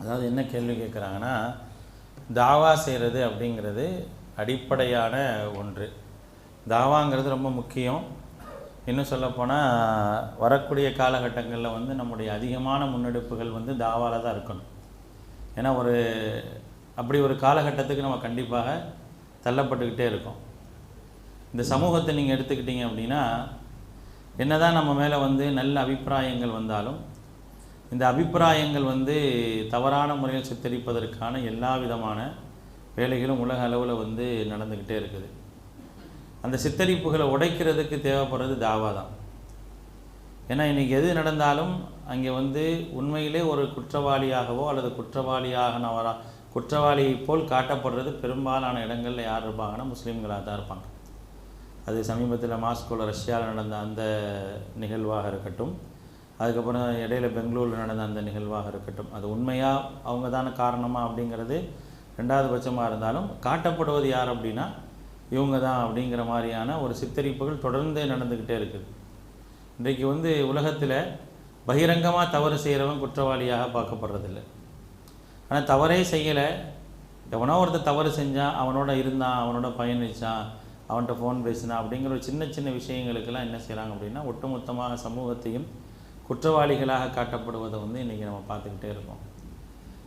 அதாவது என்ன கேள்வி கேட்குறாங்கன்னா தாவா செய்கிறது அப்படிங்கிறது அடிப்படையான ஒன்று. தாவாங்கிறது ரொம்ப முக்கியம். இன்னும் சொல்லப்போனால் வரக்கூடிய காலகட்டங்களில் வந்து நம்முடைய அதிகமான முன்னெடுப்புகள் வந்து தாவாவில் தான் இருக்கணும். ஏன்னா ஒரு அப்படி ஒரு காலகட்டத்துக்கு நம்ம கண்டிப்பாக தள்ளப்பட்டுக்கிட்டே இருக்கோம். இந்த சமூகத்தை நீங்கள் எடுத்துக்கிட்டீங்க அப்படின்னா என்னதான் நம்ம மேலே வந்து நல்ல அபிப்பிராயங்கள் வந்தாலும் இந்த அபிப்பிராயங்கள் வந்து தவறான முறையில் சித்தரிப்பதற்கான எல்லா விதமான வேலைகளும் உலக அளவில் வந்து நடந்துக்கிட்டே இருக்குது. அந்த சித்தரிப்புகளை உடைக்கிறதுக்கு தேவைப்படுறது தாவா தான். ஏன்னா இன்றைக்கி எது நடந்தாலும் அங்கே வந்து உண்மையிலே ஒரு குற்றவாளியாகவோ அல்லது குற்றவாளியாகனவரா குற்றவாளியை போல் காட்டப்படுறது பெரும்பாலான இடங்களில் யார் இருப்பாங்கன்னா முஸ்லீம்களாக தான் இருப்பாங்க. அது சமீபத்தில் மாஸ்கோவில் ரஷ்யாவில் நடந்த அந்த நிகழ்வாக இருக்கட்டும் அதுக்கப்புறம் இடையில பெங்களூரில் நடந்த அந்த நிகழ்வாக இருக்கட்டும். அது உண்மையாக அவங்க தானே காரணமாக அப்படிங்கிறது ரெண்டாவது பட்சமாக இருந்தாலும் காட்டப்படுவது யார் அப்படின்னா இவங்க தான் அப்படிங்கிற மாதிரியான ஒரு சித்தரிப்புகள் தொடர்ந்து நடந்துக்கிட்டே இருக்குது. இன்றைக்கு வந்து உலகத்தில் பகிரங்கமாக தவறு செய்கிறவன் குற்றவாளியாக பார்க்கப்படுறதில்ல. ஆனால் தவறே செய்யலை. எவனோ ஒருத்தர் தவறு செஞ்சான் அவனோட இருந்தான் அவனோட பயணிச்சான் அவன்கிட்ட ஃபோன் பேசினான் அப்படிங்கிற ஒரு சின்ன சின்ன விஷயங்களுக்கெல்லாம் என்ன செய்கிறாங்க அப்படின்னா ஒட்டுமொத்தமாக சமூகத்தையும் குற்றவாளிகளாக காட்டப்படுவதை வந்து இன்றைக்கி நம்ம பார்த்துக்கிட்டே இருக்கோம்.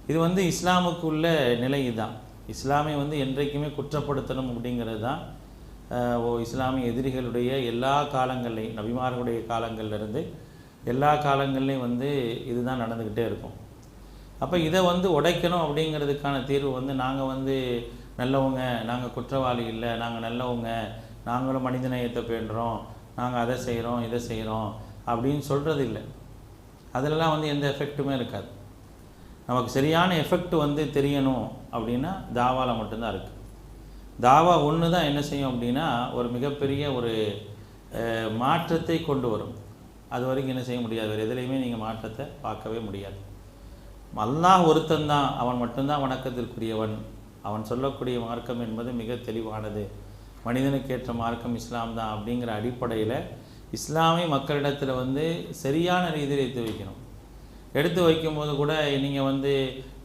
இது வந்து இஸ்லாமுக்குள்ள நிலை இதுதான். இஸ்லாமை வந்து என்றைக்குமே குற்றப்படுத்தணும் அப்படிங்கிறது தான் ஓ இஸ்லாமிய எதிரிகளுடைய எல்லா காலங்கள்லையும் நபிமார்களுடைய காலங்கள்லேருந்து எல்லா காலங்கள்லையும் வந்து இதுதான் நடந்துக்கிட்டே இருக்கும். அப்போ இதை வந்து உடைக்கணும் அப்படிங்கிறதுக்கான தீர்வு வந்து நாங்கள் வந்து நல்லவங்க நாங்கள் குற்றவாளி இல்லை நாங்கள் நல்லவங்க நாங்களும் மனிதநேயத்தை பேணுறோம் நாங்கள் அதை செய்கிறோம் இதை செய்கிறோம் அப்படின்னு சொல்கிறது இல்லை அதிலெல்லாம் வந்து எந்த எஃபெக்ட்டுமே இருக்காது. நமக்கு சரியான எஃபெக்ட் வந்து தெரியணும் அப்படின்னா தாவால மட்டும்தான் இருக்குது தாவா ஒன்று தான் என்ன செய்யும் அப்படின்னா ஒரு மிகப்பெரிய ஒரு மாற்றத்தை கொண்டு வரும். அது வரைக்கும் என்ன செய்ய முடியாது. வேறு எதுலேயுமே நீங்கள் மாற்றத்தை பார்க்கவே முடியாது. அல்லாஹ் ஒருத்தன்தான். அவன் மட்டும்தான் வணக்கத்திற்குரியவன். அவன் சொல்லக்கூடிய மார்க்கம் என்பது மிக தெளிவானது. மனிதனுக்கேற்ற மார்க்கம் இஸ்லாம் தான் அப்படிங்கிற அடிப்படையில் இஸ்லாமிய மக்களிடத்தில் வந்து சரியான ரீதியில் எடுத்து வைக்கணும். எடுத்து வைக்கும்போது கூட நீங்கள் வந்து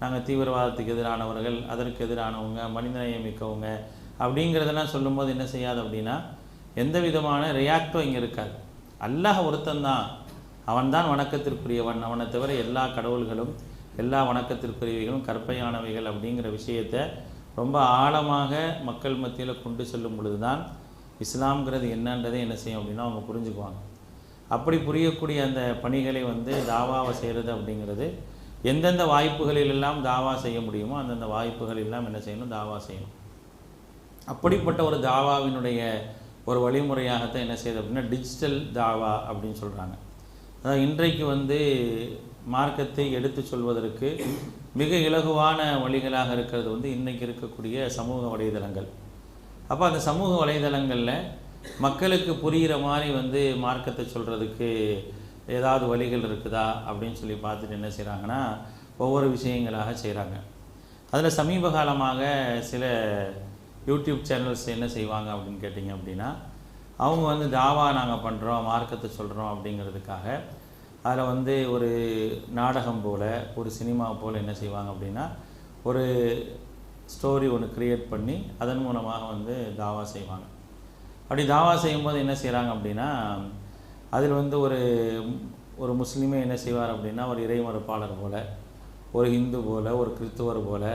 நாங்கள் தீவிரவாதத்துக்கு எதிரானவர்கள் அதற்கு எதிரானவங்க மனிதநேயம் மிக்கவங்க அப்படிங்கிறதெல்லாம் சொல்லும்போது என்ன செய்யாது அப்படின்னா எந்த விதமான ரியாக்டும் இங்கே இருக்காது. அல்லாஹ் ஒருத்தந்தான் அவன்தான் வணக்கத்திற்குரியவன். அவனை தவிர எல்லா கடவுள்களும் எல்லா வணக்கத்திற்குரியவைகளும் கற்பையானவைகள் அப்படிங்கிற விஷயத்தை ரொம்ப ஆழமாக மக்கள் மத்தியில் கொண்டு செல்லும் பொழுது தான் இஸ்லாம்ங்கிறது என்னன்றதை என்ன செய்யும் அப்படின்னா அவங்க புரிஞ்சுக்குவாங்க. அப்படி புரியக்கூடிய அந்த பணிகளை வந்து தாவாவை செய்கிறது அப்படிங்கிறது எந்தெந்த வாய்ப்புகளிலெல்லாம் தாவா செய்ய முடியுமோ அந்தந்த வாய்ப்புகளெல்லாம் என்ன செய்யணும்? தாவா செய்யணும். அப்படிப்பட்ட ஒரு தாவாவினுடைய ஒரு வழிமுறையாகத்தான் என்ன செய்யுது அப்படின்னா டிஜிட்டல் தாவா அப்படின்னு சொல்கிறாங்க அதாவது இன்றைக்கு வந்து மார்க்கத்தை எடுத்து சொல்வதற்கு மிக இலகுவான வழிகளாக இருக்கிறது வந்து இன்றைக்கி இருக்கக்கூடிய சமூக வலைதளங்கள். அப்போ அந்த சமூக வலைதளங்களில் மக்களுக்கு புரிகிற மாதிரி வந்து மார்க்கத்தை சொல்கிறதுக்கு ஏதாவது வழிகள் இருக்குதா அப்படின்னு சொல்லி பார்த்துட்டு என்ன செய்கிறாங்கன்னா ஒவ்வொரு விஷயங்களாக செய்கிறாங்க அதில் சமீப காலமாக சில யூடியூப் சேனல்ஸ் என்ன செய்வாங்க அப்படின்னு கேட்டிங்க அப்படின்னா அவங்க வந்து தாவா நாங்கள் பண்ணுறோம் மார்க்கத்தை சொல்கிறோம் அப்படிங்கிறதுக்காக அதில் வந்து ஒரு நாடகம் போல் ஒரு சினிமா போல் என்ன செய்வாங்க அப்படின்னா ஒரு ஸ்டோரி ஒன்று க்ரியேட் பண்ணி அதன் மூலமாக வந்து தாவா செய்வாங்க. அப்படி தாவா செய்யும்போது என்ன செய்கிறாங்க அப்படின்னா அதில் வந்து ஒரு ஒரு முஸ்லீமே என்ன செய்வார் அப்படின்னா ஒரு இறைமறுப்பாளர் போல் ஒரு ஹிந்து போல் ஒரு கிறிஸ்துவர் போல்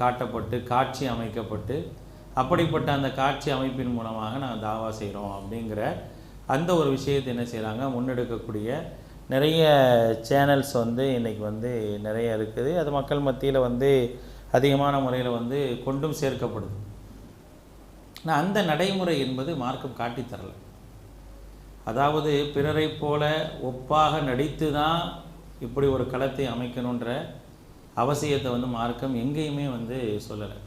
காட்டப்பட்டு காட்சி அமைக்கப்பட்டு அப்படிப்பட்ட அந்த காட்சி அமைப்பின் மூலமாக நாங்கள் தாவா செய்கிறோம் அப்படிங்கிற அந்த ஒரு விஷயத்தை என்ன செய்கிறாங்க முன்னெடுக்கக்கூடிய நிறைய சேனல்ஸ் வந்து இன்றைக்கி வந்து நிறைய இருக்குது. அது மக்கள் மத்தியில் வந்து அதிகமான முறையில் வந்து கொண்டும் சேர்க்கப்படுது. ஆனால் அந்த நடைமுறை என்பது மார்க்கம் காட்டித்தரலை அதாவது பிறரை போல ஒப்பாக நடித்து தான் இப்படி ஒரு களத்தை அமைக்கணுன்ற அவசியத்தை வந்து மார்க்கம் எங்கேயுமே வந்து சொல்லலை.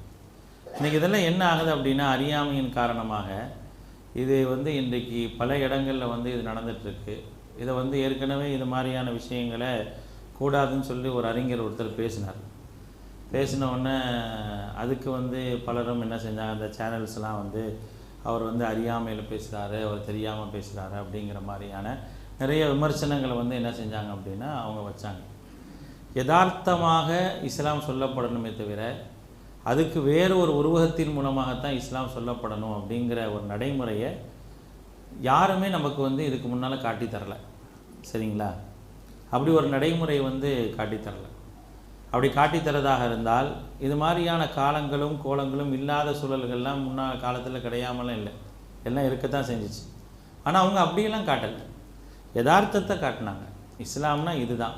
இன்றைக்கி இதெல்லாம் என்ன ஆகுது அப்படின்னா அறியாமையின் காரணமாக இது வந்து இன்றைக்கு பல இடங்களில் வந்து இது நடந்துகிட்ருக்கு இதை வந்து ஏற்கனவே இது மாதிரியான விஷயங்களை கூடாதுன்னு சொல்லி ஒரு அறிஞர் ஒருத்தர் பேசினார். பேசின உடனே அதுக்கு வந்து பலரும் என்ன செஞ்சாங்க? அந்த சேனல்ஸ்லாம் வந்து அவர் வந்து அறியாமையில் பேசுகிறாரு அவர் தெரியாமல் பேசுகிறாரு அப்படிங்கிற மாதிரியான நிறைய விமர்சனங்களை வந்து என்ன செஞ்சாங்க அப்படின்னா அவங்க வச்சாங்க. யதார்த்தமாக இஸ்லாம் சொல்லப்படணுமே தவிர அதுக்கு வேறு ஒரு உருவகத்தின் மூலமாகத்தான் இஸ்லாம் சொல்லப்படணும் அப்படிங்கிற ஒரு நடைமுறையை யாருமே நமக்கு வந்து இதுக்கு முன்னால் காட்டி தரலை. சரிங்களா? அப்படி ஒரு நடைமுறை வந்து காட்டி அப்படி காட்டித்தரதாக இருந்தால் இது மாதிரியான காலங்களும் கோலங்களும் இல்லாத சூழல்கள்லாம் முன்னாள் காலத்தில் கிடையாமலாம் இல்லை. எல்லாம் இருக்கத்தான் செஞ்சிச்சு. ஆனால் அவங்க அப்படியெல்லாம் காட்டலை. யதார்த்தத்தை காட்டினாங்க. இஸ்லாம்னா இதுதான்.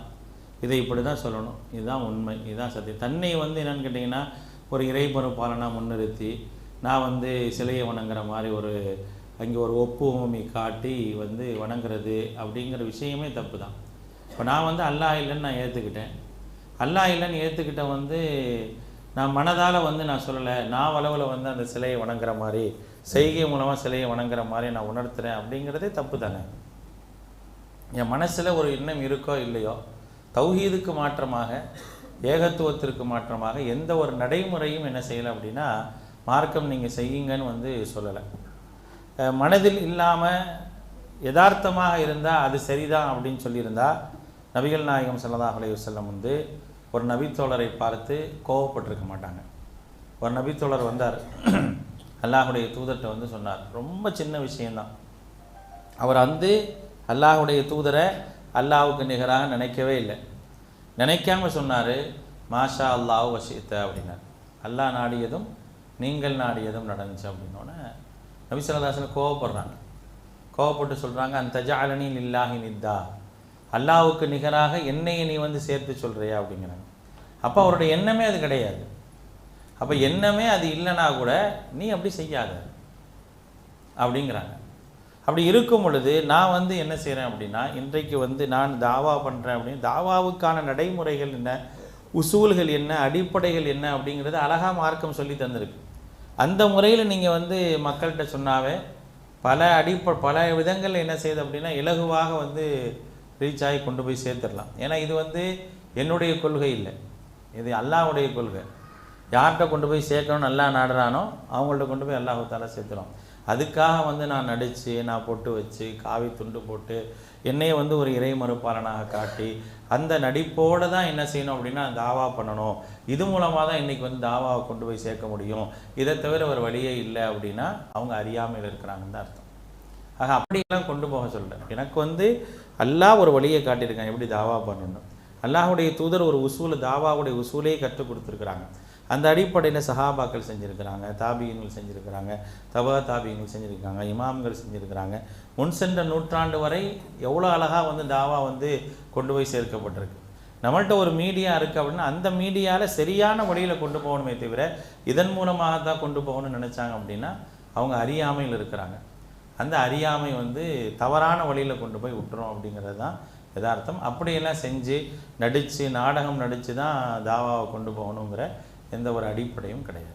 இதை இப்படி தான் சொல்லணும். இதுதான் உண்மை. இதுதான் சத்தியம். தன்னை வந்து என்னன்னு கேட்டிங்கன்னா ஒரு இறைபொறுப்பாளனாக முன்னிறுத்தி நான் வந்து சிலையை வணங்குற மாதிரி ஒரு அங்கே ஒரு ஒப்புமை காட்டி வந்து வணங்குறது அப்படிங்கிற விஷயமே தப்பு தான் இப்போ நான் வந்து அல்லாஹ் இல்லைன்னு நான் ஏற்றுக்கிட்டேன் அல்லாஹ் இல்லைன்னு ஏற்றுக்கிட்ட வந்து நான் மனதால் வந்து நான் சொல்லலை நான் அளவில் வந்து அந்த சிலையை வணங்குற மாதிரி செய்கை மூலமாக சிலையை வணங்குற மாதிரி நான் உணர்த்துறேன் அப்படிங்கிறதே தப்பு தானே? என் மனசில் ஒரு எண்ணம் இருக்கோ இல்லையோ தௌஹீதுக்கு மாற்றமாக ஏகத்துவத்திற்கு மாற்றமாக எந்த ஒரு நடைமுறையும் என்ன செய்யலை அப்படின்னா மார்க்கம் நீங்கள் செய்யுங்கன்னு வந்து சொல்லலை. மனதில் இல்லாமல் யதார்த்தமாக இருந்தால் அது சரிதான் அப்படின்னு சொல்லியிருந்தால் நபிகள் நாயகம் ஸல்லல்லாஹு செல்லம் வந்து ஒரு நபித்தோழரை பார்த்து கோவப்பட்டிருக்க மாட்டாங்க. ஒரு நபித்தோழர் வந்தார். அல்லாஹுடைய தூதர்கிட்ட வந்து சொன்னார். ரொம்ப சின்ன விஷயம்தான் அவர் வந்து அல்லாஹுடைய தூதரை அல்லாவுக்கு நிகராக நினைக்கவே இல்லை. நினைக்காம சொன்னார் மாஷா அல்லாஹ் வசித்த அப்படின்னார். அல்லாஹ் நாடியதும் நீங்கள் நாடியதும் நடந்துச்சு அப்படின்னோடனே நபிசல்லாசன் கோவப்படுறாங்க. கோவப்பட்டு சொல்கிறாங்க அந்த தஜாலனி இல்லாஹி நித்தா அல்லாவுக்கு நிகராக என்னையை நீ வந்து சேர்த்து சொல்கிறியா அப்படிங்கிறாங்க. அப்போ அவருடைய எண்ணமே அது கிடையாது. அப்போ எண்ணமே அது இல்லைனா கூட நீ அப்படி செய்யாத அப்படிங்கிறாங்க. அப்படி இருக்கும் பொழுது நான் வந்து என்ன செய்கிறேன் அப்படின்னா இன்றைக்கு வந்து நான் தாவா பண்ணுறேன் அப்படின்னு தாவாவுக்கான நடைமுறைகள் என்ன உசூல்கள் என்ன அடிப்படைகள் என்ன அப்படிங்கிறது அழகா மார்க்கம் சொல்லி தந்திருக்கு. அந்த முறையில் நீங்கள் வந்து மக்கள்கிட்ட சொன்னாவே பல அடிப்ப பல விதங்கள் என்ன செய்யுது அப்படின்னா இலகுவாக வந்து ரீச் ஆகி கொண்டு போய் சேர்த்துடலாம். ஏன்னா இது வந்து என்னுடைய கொள்கை இல்லை. இது அல்லாவுடைய கொள்கை. யார்கிட்ட கொண்டு போய் சேர்க்கணும்னு நல்லா நாடுறானோ அவங்கள்ட்ட கொண்டு போய் அல்லாஹால சேர்த்துடும் அதுக்காக வந்து நான் நடித்து நான் பொட்டு வச்சு காவி துண்டு போட்டு என்னையை வந்து ஒரு இறை மறுப்பாளனாக காட்டி அந்த நடிப்போடு தான் என்ன செய்யணும் அப்படின்னா தாவா பண்ணணும். இது மூலமாக தான் இன்றைக்கி வந்து தாவாவை கொண்டு போய் சேர்க்க முடியும். இதை தவிர ஒரு வழியே இல்லை அப்படின்னா அவங்க அறியாமையில் இருக்கிறாங்கன்னு தான் அர்த்தம். ஆக அப்படிலாம் கொண்டு போக சொல்கிறேன் எனக்கு வந்து அல்லாஹ் ஒரு வழியை காட்டியிருக்கான் எப்படி தாவா பண்ணணும். அல்லாஹுடைய தூதர் ஒரு உசூல் தாவாவுடைய உசூலே கற்றுக் கொடுத்துருக்குறாங்க. அந்த அடிப்படையில் சஹாபாக்கள் செஞ்சுருக்கிறாங்க தாபியங்கள் செஞ்சுருக்கிறாங்க தபா தாபியங்கள் செஞ்சுருக்காங்க இமாம்கள் செஞ்சுருக்கிறாங்க. முன் சென்ற நூற்றாண்டு வரை எவ்வளோ அழகாக வந்து தாவா வந்து கொண்டு போய் சேர்க்கப்பட்டிருக்கு. நம்மள்கிட்ட ஒரு மீடியா இருக்குது அப்படின்னா அந்த மீடியாவில் சரியான வழியில் கொண்டு போகணுமே தவிர இதன் மூலமாக தான் கொண்டு போகணும்னு நினச்சாங்க அப்படின்னா அவங்க அறியாமையில் இருக்கிறாங்க. அந்த அறியாமை வந்து தவறான வழியில் கொண்டு போய் விட்டுரும் அப்படிங்கிறது தான் யதார்த்தம். அப்படியெல்லாம் செஞ்சு நடித்து நாடகம் நடித்து தான் தாவாவை கொண்டு போகணுங்கிற எந்த ஒரு அடிப்படையும் கிடையாது.